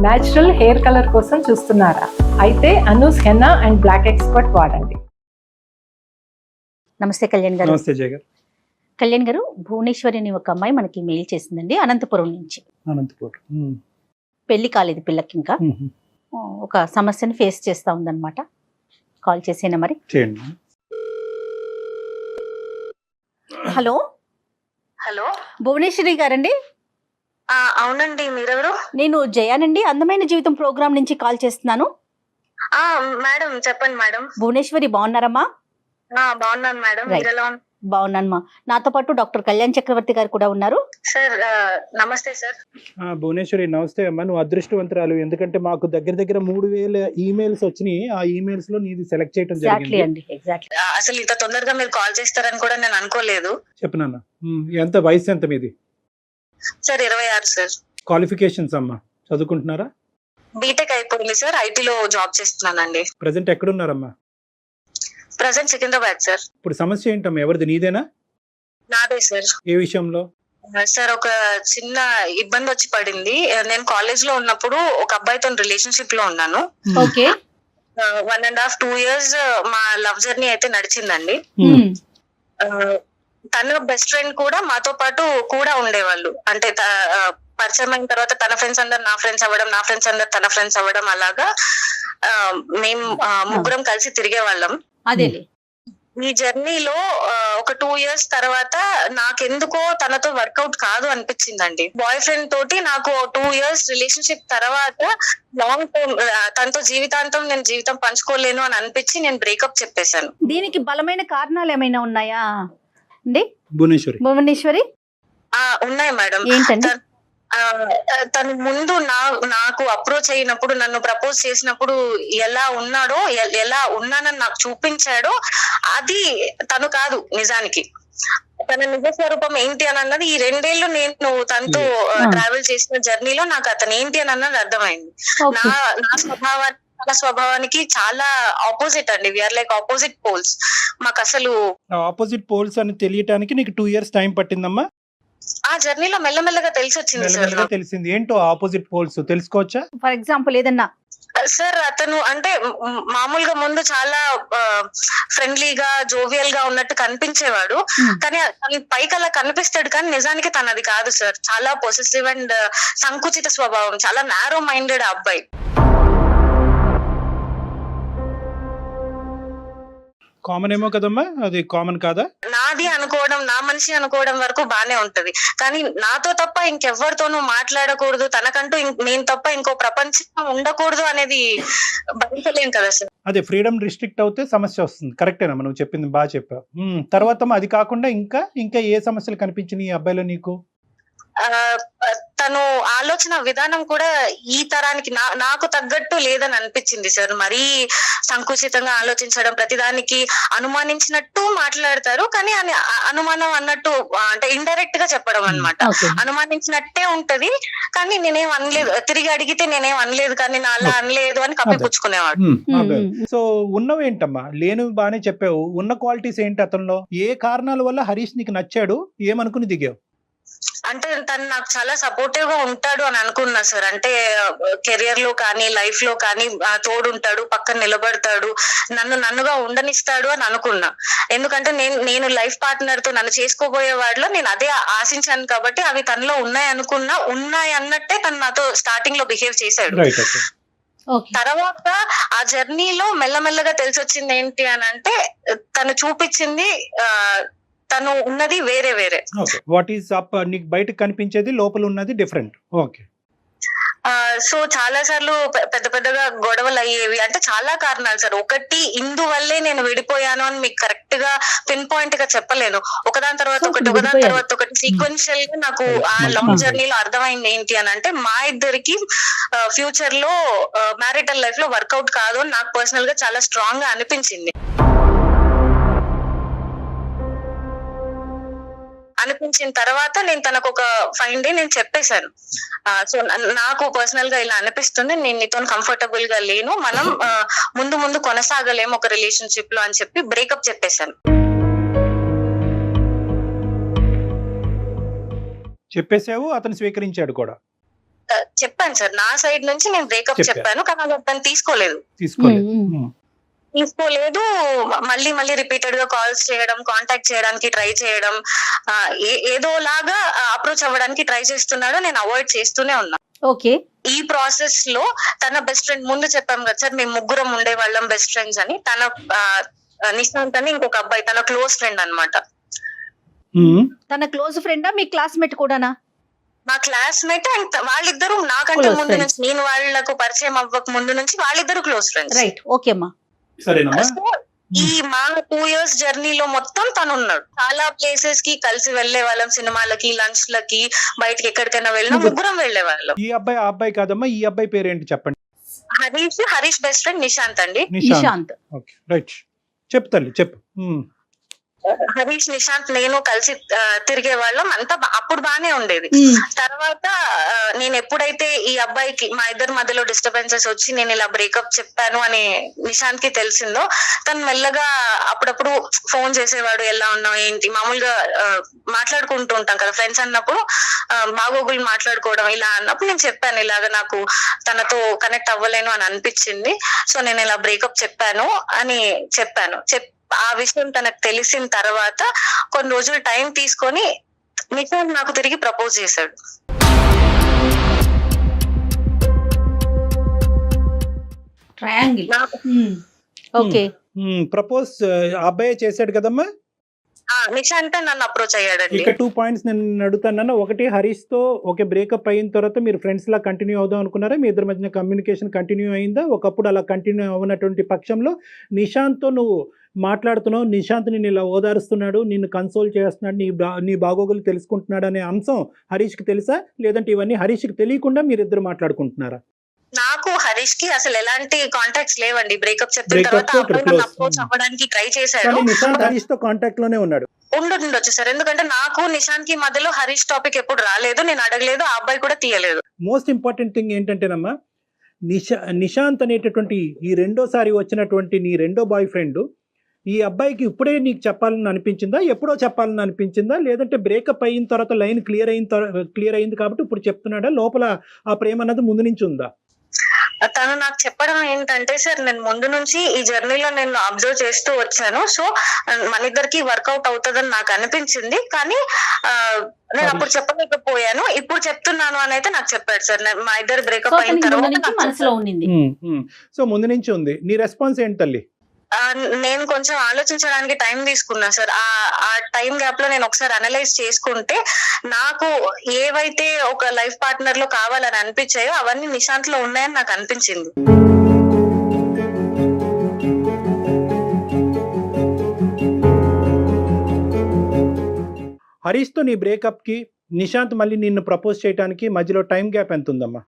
Natural hair colour కోసం చూస్తున్నారా? అయితే Anoos henna and black expert వాడండి. నమస్తే కళ్యాణ్ గారు. నమస్తే కళ్యాణ్ గారు భువనేశ్వరి అని ఒక అమ్మాయి మనకి మెయిల్ చేసిందండి అనంతపురం నుంచి. అనంతపూర్. పెళ్ళి కాలేదు పిల్లకి ఇంకా. ఒక సమస్యని ఫేస్ చేస్తా ఉందన్నమాట. కాల్ చేసేనా మరి? చేయండి. హలో? హలో? భువనేశ్వరి గారండి? అవునండి మీరెవరు? నేను జయానండి. అందమైన జీవితం ప్రోగ్రామ్ నుంచి కాల్ చేస్తున్నాను. ఆ మేడం చెప్పండి మేడం. భువనేశ్వరి బాగున్నారమ్మా? ఆ బాగున్నాను మేడం. బాగున్నానమ్మా. నాతో పాటు డాక్టర్ కళ్యాణ్ చక్రవర్తి గారు కూడా ఉన్నారు. సార్ నమస్తే సార్. ఆ, భువనేశ్వరి నమస్తే అమ్మా. నువ్వు అదృష్టవంతురాలు. ఎందుకంటే మాకు దగ్గర దగ్గర మూడు వేల ఈమెయిల్స్ వచ్చినాయి. ఆ ఈమెయిల్స్లో నీది సెలెక్ట్ చేయడం జరిగింది. అండి. ఎగ్జాక్ట్లీ ఆ, అసలు ఇంత తొందరగా మీరు కాల్ చేస్తారని కూడా నేను అనుకోలేదు. చెప్పనన్నా ఉమ్, ఎంత వయసు ఎంత మీది? సార్ ఇరవై ఆరు సార్. క్వాలిఫికేషన్స్ అమ్మా చదువుకుంటున్నారా? బీటెక్ అయిపోయింది సార్ ఐటీలో జాబ్ చేస్తున్నానండి. ప్రజెంట్ ఎక్కడున్నారమ్మా? Present Secunderabad sir. ఇప్పుడు సమస్య ఏంటమ్మా ఎవరిది నీదేనా? నాదే సార్. ఏ విషయంలో? సార్ ఒక చిన్న ఇబ్బంది వచ్చి పడింది. నేను కాలేజ్లో ఉన్నప్పుడు ఒక అబ్బాయితో రిలేషన్షిప్లో ఉన్నాను okay one and half two years మా లవ్ జర్నీ అయితే నడిచిందండి. ఆ, తన బెస్ట్ ఫ్రెండ్ కూడా మాతో పాటు కూడా ఉండేవాళ్ళు. అంటే పరిచయం అయిన తర్వాత తన ఫ్రెండ్స్ అందరు నా ఫ్రెండ్స్ అవ్వడం నా ఫ్రెండ్స్ అందరు తన ఫ్రెండ్స్ అవ్వడం అలాగా మేము ముగ్గురం కలిసి తిరిగే వాళ్ళం అదేలే ఈ జర్నీలో ఒక టూ ఇయర్స్ తర్వాత నాకెందుకో తనతో వర్కౌట్ కాదు అనిపించిందండి. బాయ్ ఫ్రెండ్ తోటి నాకు టూ ఇయర్స్ రిలేషన్షిప్ తర్వాత లాంగ్ టర్మ్ తనతో జీవితాంతం నేను జీవితం పంచుకోలేను అని అనిపించి నేను బ్రేకప్ చెప్పేశాను. దీనికి బలమైన కారణాలు ఏమైనా ఉన్నాయా? అండి? భువనేశ్వరి. భువనేశ్వరి? ఆ ఉన్నాయి మేడం. ఏంటండి? తను- ఆ, తను ముందు నా నాకు అప్రోచ్ అయినప్పుడు నన్ను ప్రపోజ్ చేసినప్పుడు ఎలా ఉన్నాడో ఎలా ఉన్నానని నాకు చూపించాడో అది తను కాదు నిజానికి. తన నిజ స్వరూపం ఏంటి అని అన్నది ఈ రెండేళ్ళు నేను తనతో. ట్రావెల్ చేసిన జర్నీలో నాకు అతను ఏంటి అని అన్నది అర్థమైంది. నా నా స్వభావానికి తన స్వభావానికి చాలా ఆపోజిట్ అండి. విఆర్ లైక్ ఆపోజిట్ పోల్స్ మాకు అసలు ఆపోజిట్ పోల్స్ అని తెలియటానికి నీకు టూ ఇయర్స్ టైం పట్టిందమ్మా? ఆ జర్నీలో మెల్లమెల్లగా తెలిసి వచ్చింది సార్ మెల్లమెల్లగా తెలిసింది. ఏంటో ఆపోజిట్ పోల్స్ తెలుసుకోవచ్చా? ఫర్ ఎగ్జాంపుల్ ఏదన్నా? సార్ అతను అంటే మామూలుగా ముందు చాలా ఫ్రెండ్లీగా జోవియల్గా ఉన్నట్టు కనిపించేవాడు. Hmm. కానీ పైకి అలా కనిపిస్తాడు కానీ నిజానికి తనది కాదు సార్. చాలా పొసెసివ్ అండ్ సంకుచిత స్వభావం. చాలా నారో మైండెడ్ అబ్బాయి. కామన్ ఏమో కదమ్మా? అది కామన్ కాదా? నాది అనుకోవడం నా మనిషి అనుకోవడం వరకు బానే ఉంటది. కానీ నాతో తప్ప ఇంకెవ్వరితోనూ మాట్లాడకూడదు. తనకంటూ నేను తప్ప ఇంకో ప్రపంచం ఉండకూడదు అనేది భరించలేం కదా సార్. అదే ఫ్రీడమ్ రిస్ట్రిక్ట్ అవుతే సమస్య వస్తుంది. కరెక్టేనమ్మా నువ్వు చెప్పింది బాగా చెప్పావు. తర్వాత అది కాకుండా ఇంకా ఇంకా ఏ సమస్యలు కనిపించినాయి ఈ అబ్బాయిలో నీకు? తను ఆలోచన విధానం కూడా ఈ తరానికి నా నాకు తగ్గట్టు లేదని అనిపించింది సార్. మరీ సంకుచితంగా ఆలోచించడం ప్రతిదానికి అనుమానించినట్టు మాట్లాడతారు కానీ అని అనుమానం అన్నట్టు అంటే ఇండైరెక్ట్గా చెప్పడం అన్నమాట. ఓకే. అనుమానించినట్టే ఉంటది కానీ నేనేం అనలేదు. తిరిగి అడిగితే నేనేం అనలేదు కానీ నా అలా అనలేదు అని కప్పిపుచ్చుకునేవాడు. సో ఉన్నవేంటమ్మా లేను బాగానే చెప్పావు. ఉన్న క్వాలిటీస్ ఏంటి అతనిలో? ఏ కారణాల వల్ల హరీష్ నీకు నచ్చాడు? ఏమనుకుని దిగావు? అంటే తను నాకు చాలా సపోర్టివ్గా ఉంటాడు అని అనుకున్నా సార్. అంటే కెరియర్లో కానీ లైఫ్లో కానీ తోడుంటాడు పక్కన నిలబడతాడు నన్ను నన్నుగా ఉండనిస్తాడు అని అనుకున్నా. ఎందుకంటే నేను నేను లైఫ్ పార్ట్నర్తో నన్ను చేసుకోబోయే వాడిలో నేను అదే ఆశించాను కాబట్టి అవి తనలో ఉన్నాయి అనుకున్నా ఉన్నాయి అన్నట్టే తను నాతో స్టార్టింగ్లో బిహేవ్ చేశాడు. రైట్ ఓకే ఓకే తర్వాత ఆ జర్నీలో మెల్లమెల్లగా తెలిసి వచ్చింది ఏంటి అని అంటే తను చూపించింది ఆ, తను ఉన్నది వేరే వేరే. ఓకే. వాట్ ఈస్ అప్ నీకు బయట కనిపించేది లోపల ఉన్నది డిఫరెంట్ ఓకే ఆ సో చాలా సార్లు పెద్ద పెద్దగా గొడవలు అయ్యేవి. అంటే చాలా కారణాలు సార్. ఒకటి ఇందువల్లే నేను విడిపోయాను అని మీకు కరెక్ట్గా పిన్ పాయింట్గా చెప్పలేను. ఒకదాని తర్వాత ఒకటి ఒకదాని. తర్వాత ఒకటి. సీక్వెన్షియల్గా నాకు ఆ Hmm. Long Hmm. జర్నీలో అర్థమైంది ఏంటి అని అంటే మా ఇద్దరికి ఫ్యూచర్లో మ్యారిటల్ లైఫ్లో వర్కౌట్ కాదు అని నాకు పర్సనల్గా చాలా స్ట్రాంగ్గా అనిపించింది. అనిపించిన తర్వాత నేను తనకు ఒక ఫైన్ డే నేను చెప్పేశాను. సో నాకు పర్సనల్గా ఇలా అనిపిస్తుంది నేను నీతో కంఫర్టబుల్గా లేను మనం ముందు ముందు కొనసాగలేము ఒక రిలేషన్షిప్లో అని చెప్పి బ్రేకప్ చెప్పేశాను. చెప్పేసావు అతను స్వీకరించాడు కూడా? చెప్పాను సార్ నా సైడ్ నుంచి నేను బ్రేకప్. చెప్పాను. కానీ అది తను తీసుకోలేదు. తీసుకోలేదు. తీసుకోలేదు. మళ్ళీ మళ్ళీ రిపీటెడ్గా కాల్స్ చేయడం కాంటాక్ట్ చేయడానికి ట్రై చేయడం ఆ, ఏ- ఏదోలాగా అప్రోచ్ అవ్వడానికి ట్రై చేస్తున్నాడు. నేను అవాయిడ్ చేస్తూనే ఉన్నా. ఓకే. ఈ ప్రాసెస్లో తన బెస్ట్ ఫ్రెండ్ ముందు చెప్పాం కదా సార్ మేము ముగ్గురం ఉండే వాళ్ళం బెస్ట్ ఫ్రెండ్స్ అని. తన నిశాంత్ అని ఇంకొక అబ్బాయి తన క్లోజ్ ఫ్రెండ్ అన్నమాట. ఉమ్. తన క్లోజ్ ఫ్రెండా మీ క్లాస్మేట్ కూడానా? మా క్లాస్మేట్ అండ్ వాళ్ళిద్దరు నాకంటే ముందు. నుంచి నేను వాళ్ళకు పరిచయం అవ్వక ముందు నుంచి వాళ్ళిద్దరు క్లోజ్ ఫ్రెండ్స్ రైట్ ఓకే అమ్మా. సరేనమ్మా. ఈ మా టూ ఇయర్స్ జర్నీలో మొత్తం తను ఉన్నాడు చాలా ప్లేసెస్కి కలిసి వెళ్ళే వాళ్ళం సినిమాలకి లంచ్ లకి బయటకి ఎక్కడికైనా వెళ్ళినా నువ్వు- ముగ్గురం వెళ్ళే వాళ్ళం. ఈ అబ్బాయి ఆ అబ్బాయి కాదమ్మా ఈ అబ్బాయి పేరేంటి చెప్పండి? హరీష్ హరీష్ బెస్ట్ ఫ్రెండ్ నిశాంత్ అండి. నిశాంత్. రైట్ చెప్పు తల్లి చెప్పు. ఉమ్. హరీష్ నిశాంత్ నేను కలిసి తిరిగే వాళ్ళం. అంతా అప్పుడు బానే ఉండేది. తర్వాత నేను ఎప్పుడైతే ఈ అబ్బాయికి మా ఇద్దరి మధ్యలో డిస్టర్బెన్సెస్ వచ్చి నేను ఇలా బ్రేకప్ చెప్పాను అని నిశాంత్కి తెలిసిందో తను మెల్లగా అప్పుడప్పుడు ఫోన్ చేసేవాడు ఎలా ఉన్నావు? ఏంటి? మామూలుగా మాట్లాడుకుంటూ ఉంటాం కదా ఫ్రెండ్స్ అన్నప్పుడు బాగోగులు మాట్లాడుకోవడం ఇలా అన్నప్పుడు నేను చెప్పాను ఇలాగ నాకు తనతో కనెక్ట్ అవ్వలేను అని అనిపించింది. సో నేను ఇలా బ్రేకప్ చెప్పాను అని చెప్పాను. చెప్ ఆ విషయం తనకు తెలిసిన తర్వాత కొన్ని రోజులు టైం తీసుకొని నిశాంత్ నాకు తిరిగి ప్రపోజ్ చేశాడు. ట్రయాంగిల్. ఓకే. ప్రపోజ్ అబ్బాయే చేశాడు కదమ్మా? ఆ, నిశాంత్ నన్ను అప్రోచ్ అయ్యాడండి. ఇక టూ పాయింట్స్ నేను అడుగుతాను ఒకటి హరీష్తో ఒక బ్రేకప్ అయిన తర్వాత మీరు ఫ్రెండ్స్ లా కంటిన్యూ అవుదాం అనుకున్నారా? మీ ఇద్దరి మధ్య కమ్యూనికేషన్ కంటిన్యూ అయిందా? ఒకప్పుడు అలా కంటిన్యూ అవ్వనటువంటి పక్షంలో నిశాంత్తో నువ్వు మాట్లాడుతున్నావు నిశాంత్ నిన్ను ఇలా ఓదారుస్తున్నాడు నిన్ను కన్సోల్ చేస్తున్నాడు నీ బా నీ బాగోగులు తెలుసుకుంటున్నాడు అనే అంశం హరీష్కి తెలుసా? లేదంటే ఇవన్నీ హరీష్కి తెలియకుండా మీరిద్దరు మాట్లాడుకుంటున్నారా? నాకు హరీష్కి అసలు ఎలాంటి కాంటాక్ట్స్ లేవండి. బ్రేకప్ చెప్పిన తర్వాత అప్రోచ్ అవ్వడానికి ట్రై చేశాడు. హరీష్తో కాంటాక్ట్లోనే ఉన్నాడు. ఉండొచ్చు సార్. ఎందుకంటే నాకు నిశాంత్కి మధ్యలో హరీష్ టాపిక్ ఎప్పుడు రాలేదు నేను అడగలేదు ఆ అబ్బాయి కూడా తీయలేదు. మోస్ట్ ఇంపార్టెంట్ థింగ్ ఏంటంటేనమ్మా నిశా నిశాంత్ అనేటటువంటి ఈ రెండోసారి వచ్చినటువంటి నీ రెండో బాయ్ ఫ్రెండ్ ఈ అబ్బాయికి ఇప్పుడే నీకు చెప్పాలని అనిపించిందా? ఎప్పుడో చెప్పాలని అనిపించిందా? లేదంటే బ్రేకప్ అయిన తర్వాత లైన్ క్లియర్ అయిన తర్వాత క్లియర్ అయింది కాబట్టి ఇప్పుడు చెప్తున్నాడా? లోపల ఆ ప్రేమ అన్నది ముందు నుంచి ఉందా? తను నాకు చెప్పడం ఏంటంటే సార్ నేను ముందు నుంచి ఈ జర్నీలో నేను అబ్జర్వ్ చేస్తూ వచ్చాను. సో మన ఇద్దరికి వర్కౌట్ అవుతుందని నాకు అనిపించింది. కానీ నేను అప్పుడు చెప్పలేకపోయాను. ఇప్పుడు చెప్తున్నాను అని అయితే నాకు చెప్పాడు సార్. మా ఇద్దరు బ్రేకప్ అయిన తర్వాత నుంచి నాకు మనసులో ఉండింది. సో ముందు నుంచి ఉంది. నీ రెస్పాన్స్ ఏంటి తల్లి? నేను కొంచెం ఆలోచించడానికి టైం తీసుకున్నా సార్. ఆ ఆ టైం గ్యాప్లో నేను ఒకసారి అనలైజ్ చేసుకుంటే నాకు ఏవైతే ఒక లైఫ్ పార్ట్నర్లో కావాలని అనిపించాయో అవన్నీ నిశాంత్లో ఉన్నాయని నాకు అనిపించింది. హరీష్తో నీ బ్రేకప్కి నిశాంత్ మళ్ళీ నిన్ను ప్రపోజ్ చేయడానికి మధ్యలో టైం గ్యాప్ ఎంత ఉందమ్మా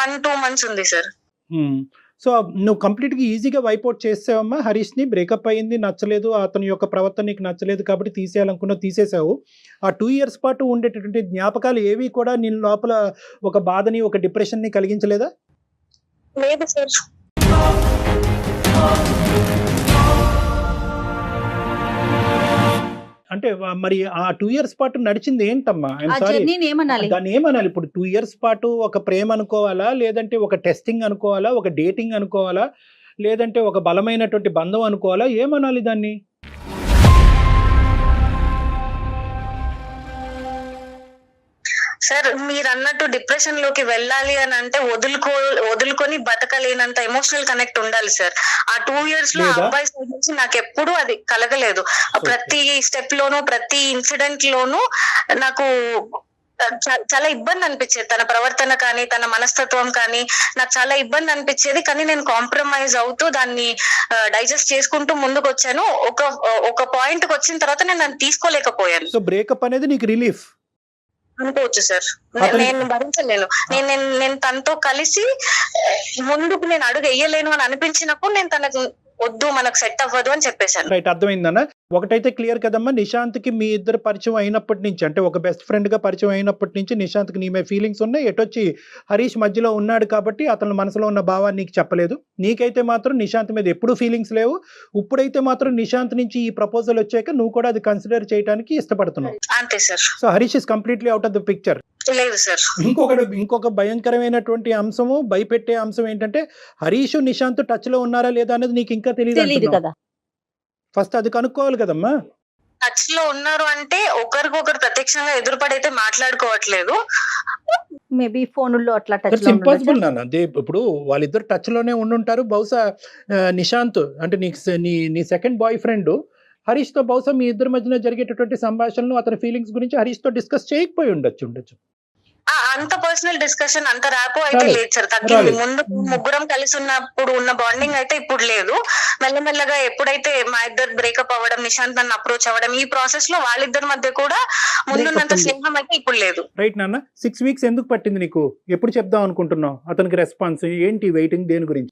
వన్ టూ మంత్స్ ఉంది సార్ సో నువ్వు కంప్లీట్గా ఈజీగా వైపౌట్ చేసావమ్మా. హరీష్ని బ్రేకప్ అయింది నచ్చలేదు. అతని యొక్క ప్రవర్తన నీకు నచ్చలేదు కాబట్టి తీసేయాలనుకున్నావు తీసేసావు. ఆ టూ ఇయర్స్ పాటు ఉండేటటువంటి జ్ఞాపకాలు ఏవి కూడా నీ లోపల ఒక బాధని ఒక డిప్రెషన్ని కలిగించలేదా? లేదు సార్ అంటే మరి ఆ టూ ఇయర్స్ పాటు నడిచింది ఏంటమ్మా? దాన్ని ఏమనాలి? ఇప్పుడు టూ ఇయర్స్ పాటు ఒక ప్రేమ అనుకోవాలా? లేదంటే ఒక టెస్టింగ్ అనుకోవాలా? ఒక డేటింగ్ అనుకోవాలా? లేదంటే ఒక బలమైనటువంటి బంధం అనుకోవాలా? ఏమనాలి దాన్ని? సార్ మీరు అన్నట్టు డిప్రెషన్లోకి వెళ్ళాలి అని అంటే వదులుకో వదులుకొని బతకలేనంత ఎమోషనల్ కనెక్ట్ ఉండాలి సార్ ఆ టూ ఇయర్స్లో? అబ్బాయి సైడ్ నుంచి నాకు ఎప్పుడు అది కలగలేదు. ప్రతి స్టెప్ లోను ప్రతి ఇన్సిడెంట్ లోను నాకు చాలా ఇబ్బంది అనిపించేది. తన ప్రవర్తన కానీ తన మనస్తత్వం కానీ నాకు చాలా ఇబ్బంది అనిపించేది. కానీ నేను కాంప్రమైజ్ అవుతూ దాన్ని డైజెస్ట్ చేసుకుంటూ ముందుకు వచ్చాను ఒక ఒక పాయింట్ వచ్చిన తర్వాత నేను దాన్ని తీసుకోలేకపోయాను. సో బ్రేకప్ అనేది నీకు రిలీఫ్ అనుకోవచ్చు సార్. నేను భరించలేను. నేను నేను నేను తనతో కలిసి ముందుకు నేను అడుగు వేయలేను అని అనిపించినప్పుడు నేను తనకు వద్దు మనకు సెట్ అవ్వదు అని చెప్పేశాను. రైట్ అర్థమైందన్న? ఒకటైతే క్లియర్ కదమ్మా నిశాంత్కి మీ ఇద్దరు పరిచయం అయినప్పటి నుంచి అంటే ఒక బెస్ట్ ఫ్రెండ్గా పరిచయం అయినప్పటి నుంచి నిశాంత్కి నీ మీద ఫీలింగ్స్ ఉన్నాయి ఎటొచ్చి హరీష్ మధ్యలో ఉన్నాడు కాబట్టి అతని మనసులో ఉన్న భావాన్ని నీకు చెప్పలేదు. నీకైతే మాత్రం నిశాంత్ మీద ఎప్పుడు ఫీలింగ్స్ లేవు. ఇప్పుడైతే మాత్రం నిశాంత్ నుంచి ఈ ప్రపోజల్ వచ్చాక నువ్వు కూడా అది కన్సిడర్ చేయడానికి ఇష్టపడుతున్నావు. అంతే sir. So Harish is completely out of the picture లేదు సార్ ఇంకొకటి ఇంకొక భయంకరమైనటువంటి అంశము భయపెట్టే అంశం ఏంటంటే హరీష్ నిశాంత్ టచ్లో ఉన్నారా లేదా అనేది నీకు ఇంకా తెలియదు కదా. ఫస్ట్ అది కనుక్కోవాలి కదమ్మా. టచ్లో ఉన్నారు అంటే ఒకరికొకరు ప్రత్యక్షంగా ఎదురుపడైతే మాట్లాడుకోవట్లేదు. మేబీ ఫోనుల్లో అట్లా టచ్ ఇంపాసిబుల్ నాన్న. దే ఇప్పుడు వాళ్ళిద్దరు టచ్లోనే ఉండుంటారు. బహుశా నిశాంత్ అంటే స- నీ నీ సెకండ్ బాయ్ ఫ్రెండ్ హరీష్తో బహుశా మీ ఇద్దరి మధ్యన జరిగేటటువంటి సంభాషణలు అతని ఫీలింగ్స్ గురించి హరీష్తో డిస్కస్ చేయకపోయి ఉండొచ్చు ఉండొచ్చు. అంత పర్సనల్ డిస్కషన్ అంత ర్యాపో అయితే. లేదు సార్ తగ్గింది. ముందు ముగ్గురం కలిసి ఉన్నప్పుడు ఉన్న బాండింగ్ అయితే ఇప్పుడు లేదు. మెల్లమెల్లగా ఎప్పుడైతే మా ఇద్దరు బ్రేకప్ అవ్వడం నిశాంత్ నన్ను అప్రోచ్ అవ్వడం ఈ ప్రాసెస్లో వాళ్ళిద్దరి మధ్య కూడా ముందున్నంత. స్నేహం అయితే ఇప్పుడు లేదు. రైట్ నాన్న. సిక్స్ వీక్స్ ఎందుకు పట్టింది నీకు? ఎప్పుడు చెప్దాం అనుకుంటున్నావు? అతనికి రెస్పాన్స్ ఏంటి? వెయిటింగ్ దేని గురించి?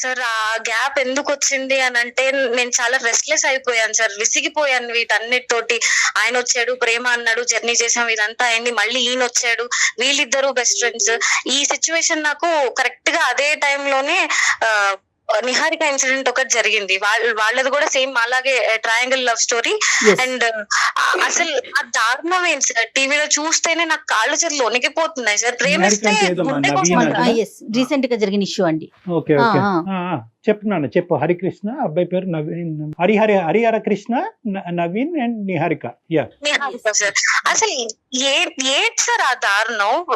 సార్ ఆ గ్యాప్ ఎందుకు వచ్చింది అని అంటే నేను చాలా రెస్ట్లెస్ అయిపోయాను సార్. విసిగిపోయాను వీటన్నిటితోటి. ఆయన వచ్చాడు ప్రేమ అన్నాడు జర్నీ చేసాం ఇదంతా అయింది. మళ్ళీ ఈయన వచ్చాడు. వీళ్ళిద్దరు బెస్ట్ ఫ్రెండ్స్ ఈ సిచ్యువేషన్ నాకు కరెక్ట్గా అదే టైంలోనే నిహారిక ఇన్సిడెంట్ ఒకటి జరిగింది. వాళ్ళ వాళ్ళది కూడా సేమ్ అలాగే ట్రయాంగిల్ లవ్ స్టోరీ. అండ్ అసలు ఆ దారుణం ఏంటి సార్? టీవీలో చూస్తేనే నాకు కాళ్ళు చేతులు వణికిపోతున్నాయి సార్. ప్రేమిస్తే రీసెంట్గా జరిగిన ఇష్యూ అండి. Okay okay. ఆ. చెప్పు హరికృష్ణ అబ్బాయి పేరు Naveen. Harihari Harihara Krishna Naveen and Niharika. Yeah Niharika sir. అసలు ఏ ఏంటి సార్ ఆ దారుణం?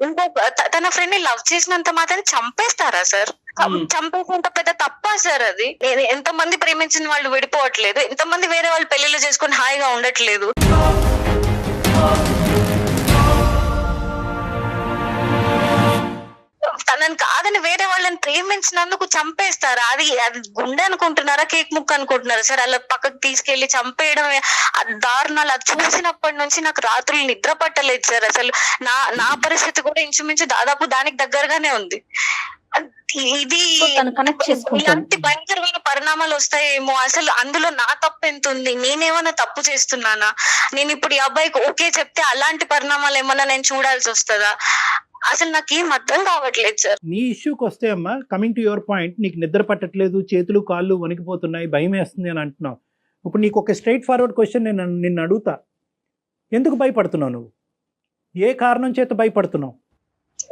ఇంకొక త- తన ఫ్రెండ్ని లవ్ చేసినంత మాత్రం చంపేస్తారా సార్? చంపేసినంత పెద్ద తప్ప సార్ అది? నేను ఎంత మంది ప్రేమించిన వాళ్ళు విడిపోవట్లేదు. ఎంత మంది వేరే వాళ్ళు పెళ్ళిళ్ళు చేసుకొని హాయిగా ఉండట్లేదు. తనని కాదని వేరే వాళ్ళని ప్రేమించినందుకు చంపేస్తారా? అది అది గుండె అనుకుంటున్నారా? కేక్ ముక్క అనుకుంటున్నారా? సార్ అలా పక్కకు తీసుకెళ్ళి చంపేయడం దారుణాలు అది చూసినప్పటి నుంచి నాకు రాత్రులు నిద్ర పట్టలేదు సార్. అసలు నా నా పరిస్థితి కూడా ఇంచుమించు దాదాపు దానికి దగ్గరగానే ఉంది. ఇది ఇలాంటి భయంకరమైన పరిణామాలు వస్తాయేమో. అసలు అందులో నా తప్పు ఎంత ఉంది నేనేమన్నా తప్పు చేస్తున్నానా? నేను ఇప్పుడు ఈ అబ్బాయికి ఓకే చెప్తే అలాంటి పరిణామాలు ఏమన్నా నేను చూడాల్సి వస్తుందా? అసలు నాకేం అర్థం కావట్లేదు సార్. నీ ఇష్యూకి వస్తే అమ్మా కమింగ్ టు యువర్ పాయింట్ నీకు నిద్ర పట్టట్లేదు చేతులు కాళ్ళు వణికిపోతున్నాయి భయం వేస్తుంది అని అంటున్నావు. ఇప్పుడు నీకు ఒక స్ట్రైట్ ఫార్వర్డ్ క్వశ్చన్ నేను నిన్ను అడుగుతా. ఎందుకు భయపడుతున్నావు నువ్వు? ఏ కారణం చేత భయపడుతున్నావు?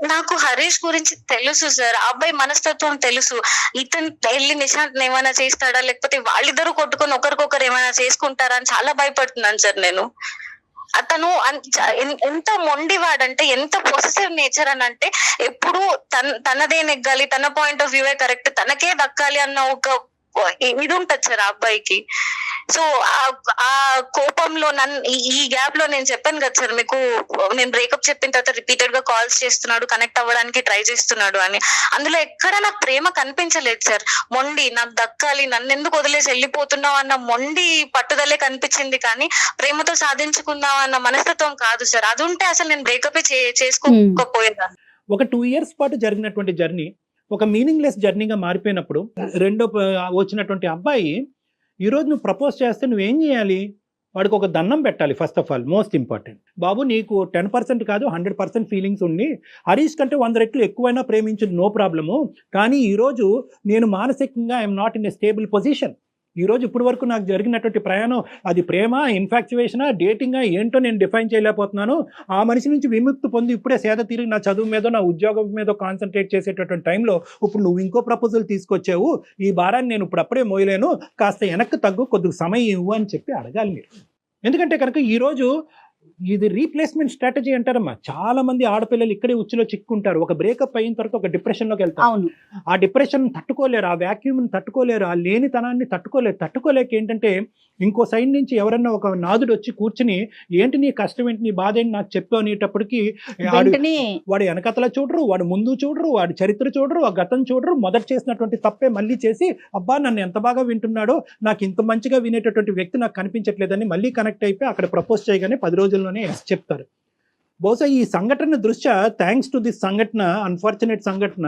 నాకు హరీష్ గురించి తెలుసు సార్. ఆ అబ్బాయి మనస్తత్వం తెలుసు. ఇతను వెళ్ళి నిశాంత్ ఏమైనా చేస్తాడా? లేకపోతే వాళ్ళిద్దరూ కొట్టుకొని ఒకరికొకరు ఏమైనా చేసుకుంటారా అని చాలా భయపడుతున్నాను సార్ నేను. అతను ఎంత మొండివాడంటే ఎంత పొసెసివ్ నేచర్ అని అంటే ఎప్పుడు తన తనదే నెగ్గాలి తన పాయింట్ ఆఫ్ వ్యూ కరెక్ట్ తనకే దక్కాలి అన్న ఒక ఇది ఉంటది సార్ ఆ అబ్బాయికి. సో ఆ కోపంలో నన్ను ఈ- గ్యాప్లో నేను చెప్పాను కదా సార్ మీకు నేను బ్రేకప్ చెప్పిన తర్వాత రిపీటెడ్గా కాల్స్ చేస్తున్నాడు కనెక్ట్ అవ్వడానికి ట్రై చేస్తున్నాడు అని. అందులో ఎక్కడ నాకు ప్రేమ కనిపించలేదు సార్. మొండి నాకు దక్కాలి నన్ను ఎందుకు వదిలేసి వెళ్ళిపోతున్నావు అన్న మొండి పట్టుదలే కనిపించింది కానీ ప్రేమతో సాధించుకుందాం అన్న మనస్తత్వం కాదు సార్. అది ఉంటే అసలు నేను బ్రేకప్ చేసుకోకపోయేదాన్ని. ఒక టూ ఇయర్స్ పాటు జరిగినటువంటి జర్నీ ఒక మీనింగ్లెస్ జర్నీగా మారిపోయినప్పుడు రెండో వచ్చినటువంటి అబ్బాయి ఈరోజు నువ్వు ప్రపోజ్ చేస్తే నువ్వేం చేయాలి? వాడికి ఒక దండం పెట్టాలి first of all most important బాబు నీకు టెన్ పర్సెంట్ కాదు హండ్రెడ్ పర్సెంట్ ఫీలింగ్స్ ఉండి హరీష్ కంటే వంద రెట్లు ఎక్కువైనా ప్రేమించింది నో ప్రాబ్లము కానీ ఈరోజు నేను మానసికంగా I'm not in a stable position ఈరోజు ఇప్పటి వరకు నాకు జరిగినటువంటి ప్రయాణం అది ప్రేమ ఇన్ఫాక్చువేషనా డేటింగా ఏంటో నేను డిఫైన్ చేయలేకపోతున్నాను. ఆ మనిషి నుంచి విముక్తి పొంది ఇప్పుడే సేద తీరి నా చదువు మీద నా ఉద్యోగం మీద కాన్సన్ట్రేట్ చేసేటటువంటి టైంలో ఇప్పుడు నువ్వు ఇంకో ప్రపోజల్ తీసుకొచ్చావు. ఈ భారాన్ని నేను ఇప్పుడు అప్పుడే మోయలేను. కాస్త వెనక్కి తగ్గు కొద్దిగా సమయం ఇవ్వు అని చెప్పి అడగాలి మీరు. ఎందుకంటే కనుక ఈరోజు ఇది రీప్లేస్మెంట్ స్ట్రాటజీ అంటారమ్మా. చాలా మంది ఆడపిల్లలు ఇక్కడే ఉచ్చులో చిక్కుంటారు ఒక బ్రేకప్ అయిన తర్వాత ఒక డిప్రెషన్లోకి వెళ్తారు. అవును. ఆ డిప్రెషన్ తట్టుకోలేరు ఆ వ్యాక్యూమ్ని తట్టుకోలేరు ఆ లేనితనాన్ని తట్టుకోలేరు. తట్టుకోలేక ఏంటంటే ఇంకో సైడ్ నుంచి ఎవరన్నా ఒక నాదుడు వచ్చి కూర్చుని ఏంటి నీ కష్టం? ఏంటి నీ బాధ? ఏంటి నాకు చెప్పు అనేటప్పటికి వాడు వెనకతల చూడరు వాడు ముందు చూడరు వాడి చరిత్ర చూడరు ఆ గతం చూడరు. మొదట చేసినటువంటి తప్పే మళ్ళీ చేసి అబ్బా నన్ను ఎంత బాగా వింటున్నాడో నాకు ఇంత మంచిగా వినేటటువంటి వ్యక్తి నాకు కనిపించట్లేదని మళ్ళీ కనెక్ట్ అయిపోయి అక్కడ ప్రపోజ్ చేయగానే పది రోజుల్లోనే ఎస్ చెప్తారు. బహుశా ఈ సంఘటన దృష్ట్యా థ్యాంక్స్ టు దిస్ సంఘటన అన్ఫార్చునేట్ సంఘటన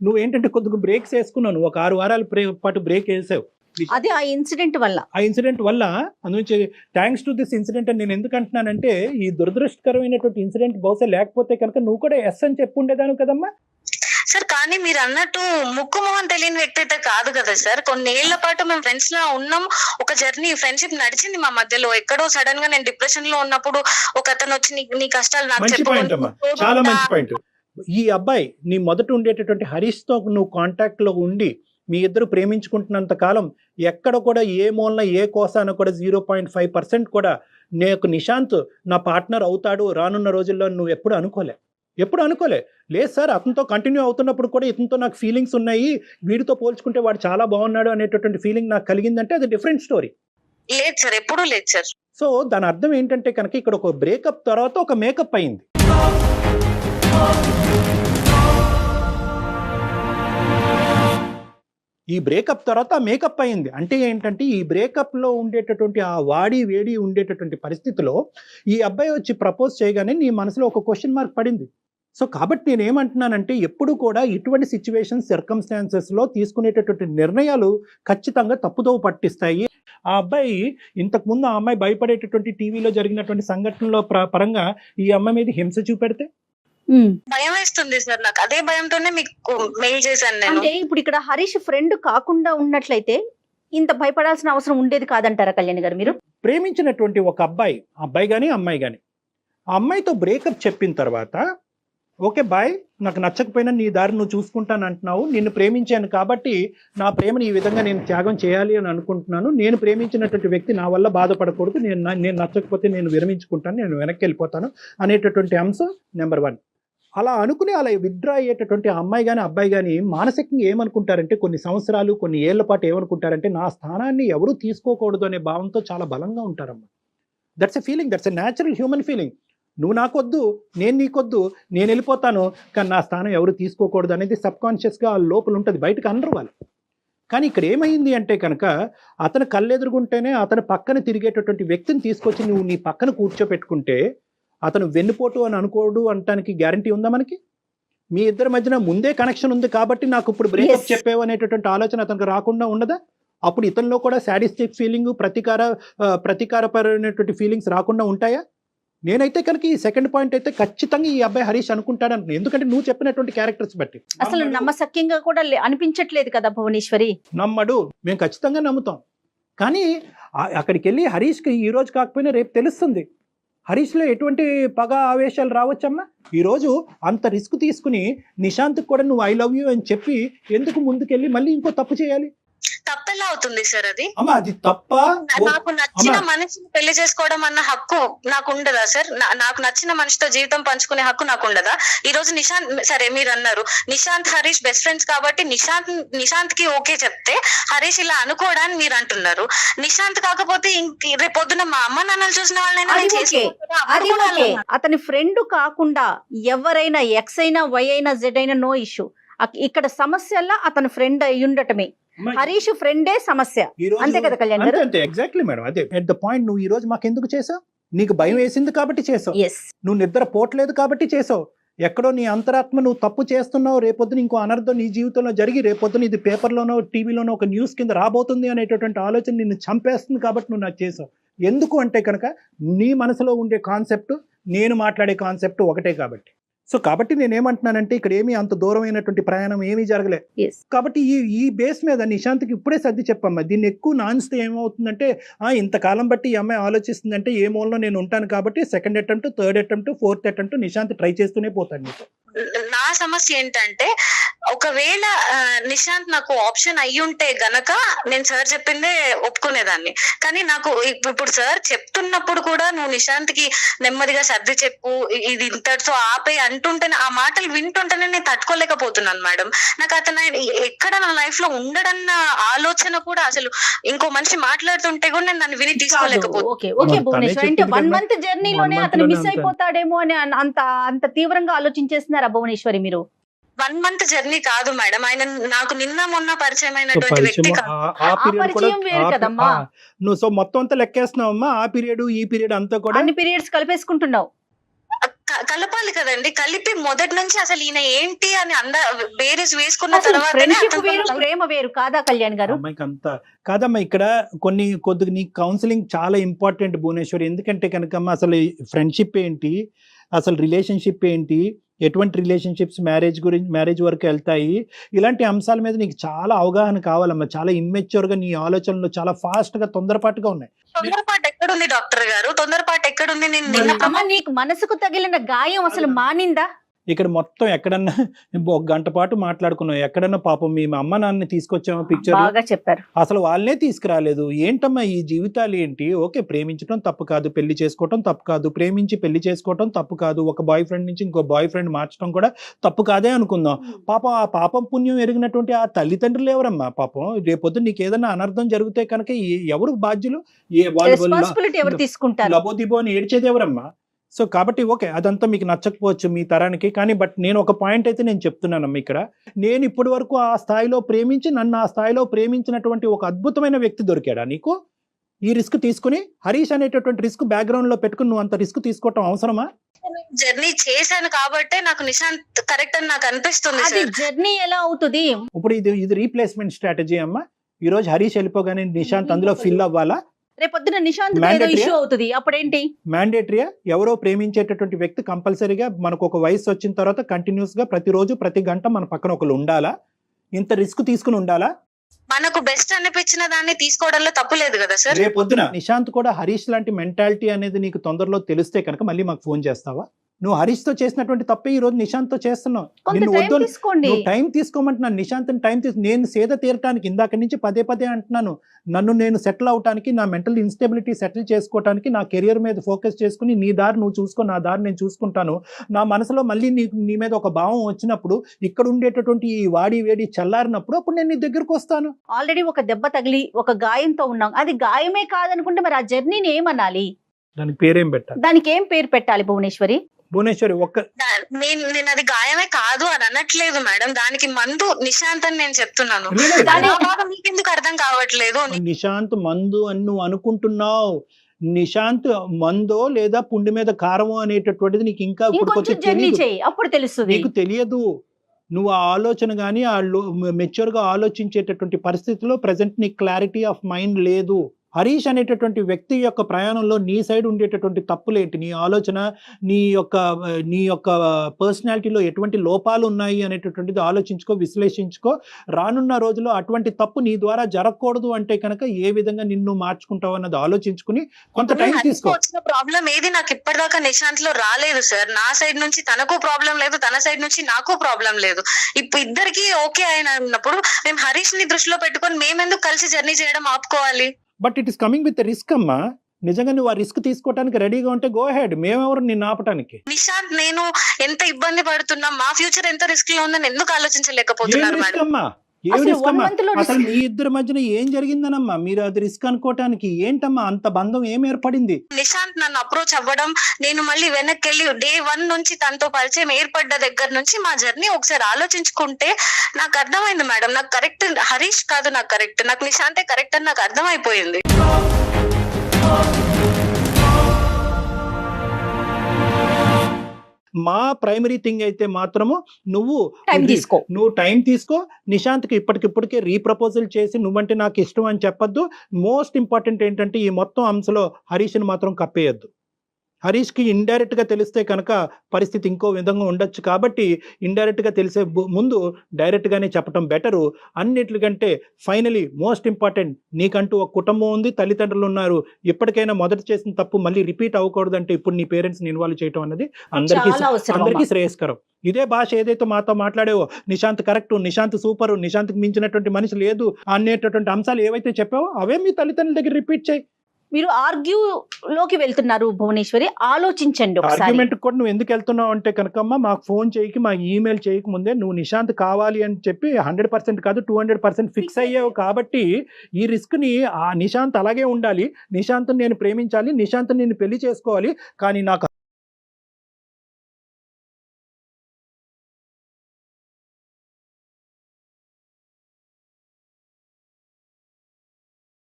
నువ్వు ఏంటంటే కొద్దిగా బ్రేక్స్ వేసుకున్నావు నువ్వు ఒక ఆరు వారాల పాటు బ్రేక్ వేసావు. అదే ఆ ఇన్సిడెంట్ వల్ల. ఆ ఇన్సిడెంట్ వల్ల అందునుంచి థ్యాంక్స్ టు దిస్ ఇన్సిడెంట్ అని నేను ఎందుకు అంటున్నానంటే ఈ దురదృష్టకరమైనటువంటి ఇన్సిడెంట్ బహుశా లేకపోతే కనుక నువ్వు కూడా ఎస్ అని చెప్పుండేదాను కదమ్మా. సార్ కానీ మీరు అన్నట్టు ముక్కు మొహం తెలియని వ్యక్తి అయితే కాదు కదా సార్. కొన్ని ఏళ్ళ పాటు మేము ఫ్రెండ్స్ లా ఉన్నాం. ఒక జర్నీ ఫ్రెండ్షిప్ నడిచింది మా మధ్యలో. ఎక్కడో సడన్గా నేను డిప్రెషన్లో ఉన్నప్పుడు ఒక అతను వచ్చి నీ నీ కష్టాలు నాకు మంచి పాయింట్ అమ్మా. చెప్పుకుంటూ చాలా మంచి పాయింట్ ఈ అబ్బాయి నీ మొదట ఉండేటటువంటి హరీష్తో నువ్వు కాంటాక్ట్లో ఉండి మీ ఇద్దరు ప్రేమించుకుంటున్నంత కాలం ఎక్కడ కూడా ఏ మూలన ఏ కోసాన కూడా జీరో పాయింట్ ఫైవ్ పర్సెంట్ కూడా నేను నిశాంత్ నా పార్ట్నర్ అవుతాడు రానున్న రోజుల్లో నువ్వు ఎప్పుడు అనుకోలే. ఎప్పుడు అనుకోలే. లేదు సార్ అతనితో కంటిన్యూ అవుతున్నప్పుడు కూడా ఇతనితో నాకు ఫీలింగ్స్ ఉన్నాయి. వీడితో పోల్చుకుంటే వాడు చాలా బాగున్నాడు అనేటటువంటి ఫీలింగ్ నాకు కలిగిందంటే అది డిఫరెంట్ స్టోరీ లేదు సార్ ఎప్పుడూ లేదు సార్. సో దాని అర్థం ఏంటంటే కనుక ఇక్కడ ఒక బ్రేకప్ తర్వాత ఒక మేకప్ అయింది. ఈ బ్రేకప్ తర్వాత మేకప్ అయింది. అంటే ఏంటంటే ఈ breakup లో ఉండేటటువంటి ఆ వాడి వేడి ఉండేటటువంటి పరిస్థితిలో ఈ అబ్బాయి వచ్చి ప్రపోజ్ చేయగానే నీ మనసులో ఒక క్వశ్చన్ మార్క్ పడింది. సో కాబట్టి నేను ఏమంటున్నానంటే ఎప్పుడు కూడా ఇటువంటి సిచ్యువేషన్లో తీసుకునేటటువంటి నిర్ణయాలు ఖచ్చితంగా తప్పుదోవ పట్టిస్తాయి. ఆ అబ్బాయి ఇంతకు ముందు ఆ అమ్మాయి భయపడేటటువంటి టీవీలో జరిగినటువంటి సంఘటనలో ప్ర- పరంగా ఈ అమ్మాయి మీద హింస చూపెడితే. భయం వేస్తుంది సార్ నాకు. అదే భయంతోనే మీకు మెయిల్ చేశాను నేను. అంటే ఇప్పుడు ఇక్కడ హరీష్ ఫ్రెండ్ కాకుండా ఉన్నట్లయితే ఇంత భయపడాల్సిన అవసరం ఉండేది కాదంటారా కళ్యాణ్ గారు మీరు? ప్రేమించినటువంటి ఒక అబ్బాయి అబ్బాయి కానీ అమ్మాయి కానీ ఆ అమ్మాయితో బ్రేకప్ చెప్పిన తర్వాత ఓకే బాయ్. నాకు నచ్చకపోయినా నీ దారి నువ్వు చూసుకుంటాను అంటున్నావు. నిన్ను ప్రేమించాను కాబట్టి నా ప్రేమను ఈ విధంగా నేను త్యాగం చేయాలి అని అనుకుంటున్నాను. నేను ప్రేమించినటువంటి వ్యక్తి నా వల్ల బాధపడకూడదు. నేను నేను నచ్చకపోతే నేను విరమించుకుంటాను. నేను వెనక్కి వెళ్ళిపోతాను అనేటటువంటి అంశం నెంబర్ వన్. అలా అనుకుని అలా విత్డ్రా అయ్యేటటువంటి ఆ అమ్మాయి కానీ అబ్బాయి కానీ మానసికంగా ఏమనుకుంటారంటే కొన్ని సంవత్సరాలు కొన్ని ఏళ్ళ పాటు ఏమనుకుంటారంటే నా స్థానాన్ని ఎవరూ తీసుకోకూడదు అనే భావంతో చాలా బలంగా ఉంటారమ్మా. That's a feeling that's a natural human feeling నువ్వు నాకొద్దు నేను నీకొద్దు నేను వెళ్ళిపోతాను కానీ నా స్థానం ఎవరు తీసుకోకూడదు అనేది సబ్ కాన్షియస్గా లోపల ఉంటుంది బయటకు అనరు వాళ్ళు. కానీ ఇక్కడ ఏమైంది అంటే కనుక అతను కళ్ళెదురుగుంటేనే అతను పక్కన తిరిగేటటువంటి వ్యక్తిని తీసుకొచ్చి నువ్వు నీ పక్కన కూర్చోపెట్టుకుంటే అతను వెన్నుపోటు అని అనుకోడు అనటానికి గ్యారంటీ ఉందా మనకి? మీ ఇద్దరి మధ్యన ముందే కనెక్షన్ ఉంది కాబట్టి నాకు ఇప్పుడు బ్రేకప్. చెప్పేవు అనేటటువంటి ఆలోచన అతనికి రాకుండా ఉండదా? అప్పుడు ఇతనిలో కూడా సాడిస్టిక్ ఫీలింగ్ ప్రతీకార ప్రతీకారపరమైనటువంటి ఫీలింగ్స్ రాకుండా ఉంటాయా? నేనైతే కనుక ఈ సెకండ్ పాయింట్ అయితే ఖచ్చితంగా ఈ అబ్బాయి హరీష్ అనుకుంటాడు అనుకున్నాను ఎందుకంటే నువ్వు చెప్పినటువంటి క్యారెక్టర్స్ బట్టి. అసలు నమ్మసక్యంగా కూడా లే- అనిపించట్లేదు కదా భువనేశ్వరి? నమ్మడు. మేము ఖచ్చితంగా నమ్ముతాం. కానీ అక్కడికి వెళ్ళి హరీష్కి ఈ రోజు కాకపోయినా రేపు తెలుస్తుంది. హరీష్లో ఎటువంటి పగ ఆవేశాలు రావచ్చమ్మా? ఈరోజు అంత రిస్క్ తీసుకుని నిశాంత్కి కూడా నువ్వు ఐ లవ్ యూ అని చెప్పి ఎందుకు ముందుకెళ్ళి మళ్ళీ ఇంకో తప్పు చేయాలి? తప్పెలా అవుతుంది సార్ అది. అమ్మా అది తప్ప నాకు నచ్చిన. మనిషిని పెళ్ళి చేసుకోవడం అన్న హక్కు నాకు ఉండదా సార్? నా- నాకు నచ్చిన మనిషితో జీవితం పంచుకునే హక్కు నాకు ఉండదా? ఈ రోజు నిశాంత్ సరే మీరు అన్నారు. నిశాంత్ హరీష్ బెస్ట్ ఫ్రెండ్స్ కాబట్టి నిశాంత్ నిశాంత్కి ఓకే చెప్తే హరీష్ ఇలా అనుకోవడానికి మీరు అంటున్నారు. నిశాంత్ కాకపోతే ఇంక రేపు పొద్దున మా అమ్మ నాన్నలు చూసిన వాళ్ళైనా అతని ఫ్రెండ్ కాకుండా ఎవరైనా ఎక్స్ అయినా వై అయినా జెడ్ అయినా నో ఇష్యూ ఇక్కడ సమస్యల్లా అతని ఫ్రెండ్ అయి ఉండటమే అమ్మా, హరీష్ ఫ్రెండే సమస్య. అంతే కదా కళ్యాణ్ అంతే గారు? అంతే ఎగ్జాక్ట్లీ మేడం అదే. ఎట్ ద పాయింట్ నువ్వు ఈ రోజు మాకు ఎందుకు చేసావు? నీకు భయం వేసింది కాబట్టి చేసావు. నువ్వు నిద్ర పోవట్లేదు కాబట్టి చేసావు. ఎక్కడో నీ అంతరాత్మ నువ్వు తప్పు చేస్తున్నావు రేపొద్దున ఇంకో అనర్థం నీ జీవితంలో జరిగి రేపొద్దున ఇది పేపర్లోనో టీవీలోనో ఒక న్యూస్ కింద రాబోతుంది అనేటటువంటి ఆలోచన నిన్ను చంపేస్తుంది కాబట్టి నువ్వు నాకు చేసావు. ఎందుకు అంటే కనుక నీ మనసులో ఉండే కాన్సెప్ట్ నేను మాట్లాడే కాన్సెప్ట్ ఒకటే కాబట్టి. సో కాబట్టి నేను ఏమంటున్నానంటే ఇక్కడ ఏమీ అంత దూరమైనటువంటి ప్రయాణం ఏమీ జరగలే. కాబట్టి ఈ ఈ బేస్ మీద నిశాంత్కి ఇప్పుడే సర్ది చెప్పమ్మా. దీన్ని ఎక్కువ నాన్స్తే ఏమవుతుందంటే ఆ ఇంతకాలం బట్టి ఈ అమ్మాయి ఆలోచిస్తుందంటే ఏ మూలలో నేను ఉంటాను కాబట్టి second attempt third attempt fourth attempt Nishant try చేస్తూనే పోతాడు నీతో. నా సమస్య ఏంటంటే ఒకవేళ నిశాంత్ నాకు ఆప్షన్ అయ్యి ఉంటే గనక నేను సార్ చెప్పిందే ఒప్పుకునేదాన్ని కానీ నాకు ఇప్- ఇప్పుడు సార్ చెప్తున్నప్పుడు కూడా నువ్వు నిశాంత్కి నెమ్మదిగా సర్ది చెప్పు ఇది ఇంతటితో ఆపే అంటుంటేనే ఆ మాటలు వింటుంటేనే నేను తట్టుకోలేకపోతున్నాను మేడం నాకు అతను ఎక్కడ నా లైఫ్లో ఉండడన్న ఆలోచన కూడా అసలు ఇంకో మనిషి మాట్లాడుతుంటే కూడా నేను దాన్ని విని తీసుకోలేకపోతున్నాను ఓకే ఓకే మరి తనే భువనేశ్వర్ అంటే వన్. మంత్ జర్నీలోనే అతను మిస్. అయిపోతాడేమో అని అంత అంత తీవ్రంగా ఆలోచించేస్తున్నారా భువనేశ్వరి మీరు? వన్ మంత్ జర్నీ కాదు మేడం. ఆయన నాకు నిన్న మొన్న పరిచయం అయినటువంటి వ్యక్తి పరిచయం వేరు కదమ్మా. నువ్వు సో మొత్తం అంతా లెక్కేస్తున్నావమ్మా ఆ పీరియడ్ ఈ పీరియడ్ అంతా కూడా? అన్ని పీరియడ్స్ కలిపేసుకుంటున్నావు. కలపాలి కదండి. కలిపి మొదటి నుంచి అసలు ఈయన ఏంటి అని అంద బేరీస్ వేసుకున్న తర్వాత ఫ్రెండ్షిప్ వేరు ప్రేమ వేరు కాదా కళ్యాణ్ గారు? అమ్మాయికి అంత కాదమ్మా ఇక్కడ కొన్ని కొద్దిగా నీ కౌన్సిలింగ్ చాలా ఇంపార్టెంట్ భువనేశ్వర్. ఎందుకంటే కనుకమ్మా అసలు ఫ్రెండ్షిప్ ఏంటి? అసలు రిలేషన్షిప్ ఏంటి? ఎటువంటి రిలేషన్షిప్స్ మ్యారేజ్ గురించి మ్యారేజ్ వరకు వెళ్తాయి. ఇలాంటి అంశాల మీద నీకు చాలా అవగాహన కావాలమ్మా. చాలా ఇమ్మెచ్యూర్గా నీ ఆలోచనలు చాలా ఫాస్ట్గా తొందరపాటుగా ఉన్నాయి. తొందరపాటు ఎక్కడుంది డాక్టర్ గారు? తొందరపాటు ఎక్కడుంది? నీకు మనసుకు తగిలిన గాయం అసలు మానిందా? ఇక్కడ మొత్తం ఎక్కడన్నా ఒక గంట పాటు మాట్లాడుకున్నాం. ఎక్కడన్నా పాపం మీ అమ్మ నాన్నని తీసుకొచ్చాము పిక్చర్ బాగా చెప్పారు. అసలు వాళ్ళనే తీసుకురాలేదు. ఏంటమ్మా ఈ జీవితాలు ఏంటి? ఓకే ప్రేమించడం తప్పు కాదు పెళ్ళి చేసుకోవటం తప్పు కాదు ప్రేమించి పెళ్ళి చేసుకోవటం తప్పు కాదు ఒక బాయ్ ఫ్రెండ్ నుంచి ఇంకో బాయ్ ఫ్రెండ్ మార్చడం కూడా తప్పు కాదే అనుకుందాం. పాపం ఆ పాపం పుణ్యం ఎరిగినటువంటి ఆ తల్లిదండ్రులు ఎవరమ్మా? పాపం రేపొద్దు నీకు ఏదైనా అనర్థం జరిగితే కనుక ఎవరు బాధ్యులు? ఏ వాళ్ళు లబోదిబో అని ఏడ్చేది ఎవరమ్మా? సో కాబట్టి ఓకే అదంతా మీకు నచ్చకపోవచ్చు మీ తరానికి కానీ బట్ నేను ఒక పాయింట్ అయితే నేను చెప్తున్నానమ్మా ఇక్కడ. నేను ఇప్పటి వరకు ఆ స్థాయిలో ప్రేమించి నన్ను ఆ స్థాయిలో ప్రేమించినటువంటి ఒక అద్భుతమైన వ్యక్తి దొరికాడా నీకు? ఈ రిస్క్ తీసుకుని హరీష్ అనేటటువంటి రిస్క్ బ్యాక్గ్రౌండ్లో పెట్టుకుని నువ్వు అంత రిస్క్ తీసుకోవటం అవసరమా? జర్నీ చేశాను కాబట్టే నాకు నిశాంత్ కరెక్ట్ అని నాకు అనిపిస్తుంది అది జర్నీ ఎలా అవుతుంది? ఇప్పుడు ఇది ఇది రీప్లేస్మెంట్ స్ట్రాటజీ అమ్మా. ఈ రోజు హరీష్ వెళ్ళిపోగానే నిశాంత్ అందులో ఫిల్ అవ్వాలా? రేపొద్దున నిశాంత్? ఇష్యూ అవుతుంది. అప్పుడేంటి? మ్యాండేటరీయా ఎవరో ప్రేమించేటటువంటి వ్యక్తి కంపల్సరీగా మనకు ఒక వయసు వచ్చిన తర్వాత కంటిన్యూస్గా ప్రతిరోజు ప్రతి గంట మన పక్కన ఒకరు ఉండాలా? ఇంత రిస్క్ తీసుకుని ఉండాలా? మనకు బెస్ట్ అనిపించిన దాన్ని తీసుకోవడంలో తప్పు లేదు కదా సార్ రేపొద్దున నిశాంత్ కూడా హరీష్ లాంటి మెంటాలిటీ అనేది నీకు తొందరలో తెలిస్తే కనుక మళ్ళీ మాకు ఫోన్ చేస్తావా? నువ్వు హరీష్తో చేసినటువంటి తప్పే ఈ రోజు నిశాంత్తో చేస్తున్నావు నిన్ను వద్దు తీసుకోండి. నువ్వు టైం తీసుకోమంటున్నాను నిశాంత్ టైం తీసు నేను సేద తీరటానికి ఇందాక నుంచి పదే పదే అంటున్నాను. నన్ను నేను సెటిల్ అవటానికి నా మెంటల్ ఇన్స్టెబిలిటీ సెటిల్ చేసుకోవటానికి నా కెరియర్ మీద ఫోకస్ చేసుకుని నీ దారి నువ్వు చూసుకో నా దారి నేను చూసుకుంటాను. నా మనసులో మళ్ళీ నీ నీ మీద ఒక భావం వచ్చినప్పుడు ఇక్కడ ఉండేటటువంటి ఈ వాడి వేడి చల్లారినప్పుడు అప్పుడు నేను నీ దగ్గరకు వస్తాను. ఆల్రెడీ ఒక దెబ్బ తగిలి ఒక గాయంతో ఉన్నాం. అది గాయమే కాదనుకుంటే మరి ఆ జర్నీని ఏమనాలి? దానికి పేరేం పెట్టాలి? దానికి ఏం పేరు పెట్టాలి భువనేశ్వరి? భువనేశ్వరి ఒక్క నేను నేను అది గాయమే కాదు అని అనట్లేదు మేడం. దానికి మందు నిశాంత్ అని నేను చెప్తున్నాను. మీకెందుకు అర్థం కావట్లేదు? నిశాంత్ మందు అని నువ్వు అనుకుంటున్నావు. నిశాంత్ మందో లేదా పుండి మీద కారమో అనేటటువంటిది నీకు ఇంకా అప్పుడు తెలుస్తుంది. నీకు తెలియదు. నువ్వు ఆ ఆలోచన కానీ ఆ మెచ్యూర్గా ఆలోచించేటటువంటి పరిస్థితిలో ప్రజెంట్ నీకు క్లారిటీ ఆఫ్ మైండ్ లేదు. హరీష్ అనేటటువంటి వ్యక్తి యొక్క ప్రయాణంలో నీ సైడ్ ఉండేటటువంటి తప్పులేంటి నీ ఆలోచన నీ యొక్క నీ యొక్క పర్సనాలిటీలో ఎటువంటి లోపాలు ఉన్నాయి అనేటటువంటిది ఆలోచించుకో విశ్లేషించుకో. రానున్న రోజుల్లో అటువంటి తప్పు నీ ద్వారా జరగకూడదు అంటే కనుక ఏ విధంగా నిన్ను మార్చుకుంటావు అన్నది ఆలోచించుకుని కొంత టైం తీసుకో. ప్రాబ్లం ఏది? నాకు ఇప్పటిదాకా నిశాంత్లో రాలేదు సార్. నా సైడ్ నుంచి తనకు ప్రాబ్లం లేదు తన సైడ్ నుంచి నాకు ప్రాబ్లం లేదు. ఇప్పుడు ఇద్దరికి ఓకే అయినప్పుడు మేము హరీష్ని దృష్టిలో పెట్టుకొని మేమెందుకు కలిసి జర్నీ చేయడం ఆపుకోవాలి? But it is coming with risk అమ్మా. నిజంగా నువ్వు ఆ రిస్క్ తీసుకోవడానికి రెడీగా ఉంటే గో హెడ్ మేమెవరు నిన్ను ఆపటానికి? నిశాంత్ నేను ఎంత ఇబ్బంది పడుతున్నా మా ఫ్యూచర్ ఎంత రిస్క్లో ఉందని ఎందుకు ఆలోచించలేకపోతున్నారు మేడం? ఏం రిస్క్ అమ్మా. అసలు మీ ఇద్దరి మధ్యన ఏం జరిగిందనమ్మా? మీరు అది రిస్క్ అనుకోవటానికి ఏంటమ్మా అంత బంధం ఏం ఏర్పడింది? నిశాంత్ నన్ను అప్రోచ్ అవ్వడం నేను మళ్ళీ వెనక్కి వెళ్ళి డే వన్ నుంచి తనతో పరిచయం ఏర్పడ్డ దగ్గర నుంచి మా జర్నీ ఒకసారి ఆలోచించుకుంటే నాకు అర్థమైంది మేడం. నాకు కరెక్ట్ హరీష్ కాదు నాకు కరెక్ట్. నాకు నిశాంతే కరెక్ట్ అని నాకు అర్థమైపోయింది. మా ప్రైమరీ థింగ్ అయితే మాత్రము నువ్వు తీసుకో. నువ్వు టైం తీసుకో నిశాంత్కి ఇప్పటికిప్పటికే రీప్రపోజల్ చేసి నువ్వంటే నాకు ఇష్టం అని చెప్పొద్దు. మోస్ట్ ఇంపార్టెంట్ ఏంటంటే ఈ మొత్తం అంశంలో హరీష్ని మాత్రం కప్పేయద్దు. హరీష్కి ఇండైరెక్ట్గా తెలిస్తే కనుక పరిస్థితి ఇంకో విధంగా ఉండొచ్చు కాబట్టి ఇండైరెక్ట్గా తెలిసే ముందు డైరెక్ట్ గానే చెప్పడం బెటరు. అన్నిటికంటే ఫైనలీ మోస్ట్ ఇంపార్టెంట్ నీకంటూ ఒక కుటుంబం ఉంది తల్లిదండ్రులు ఉన్నారు. ఇప్పటికైనా మొదట చేసిన తప్పు మళ్ళీ రిపీట్ అవ్వకూడదు అంటే ఇప్పుడు నీ పేరెంట్స్ ఇన్వాల్వ్ చేయడం అనేది అందరికీ అందరికీ. శ్రేయస్కరం. ఇదే భాష ఏదైతే మాతో మాట్లాడేవో నిశాంత్ కరెక్ట్ నిశాంత్ సూపర్ నిశాంత్కి మించినటువంటి మనిషి లేదు అనేటటువంటి అంశాలు ఏవైతే చెప్పావో అవే మీ తల్లిదండ్రుల దగ్గర రిపీట్ చేయి. మీరు ఆర్గ్యూ లోకి వెళ్తున్నారు భువనేశ్వరి ఆలోచించండి ఆర్గ్యుమెంట్ కూడా నువ్వు ఎందుకు వెళ్తున్నావు అంటే కనుకమ్మ మాకు ఫోన్ చేయకి మా ఈమెయిల్ చేయక ముందే నువ్వు నిశాంత్ కావాలి అని చెప్పి హండ్రెడ్ పర్సెంట్ కాదు టూ హండ్రెడ్ పర్సెంట్ ఫిక్స్ అయ్యావు కాబట్టి ఈ రిస్క్ని ఆ నిశాంత్ అలాగే ఉండాలి. నిశాంత్ నేను ప్రేమించాలి నిశాంత్ నేను పెళ్ళి చేసుకోవాలి కానీ నాకు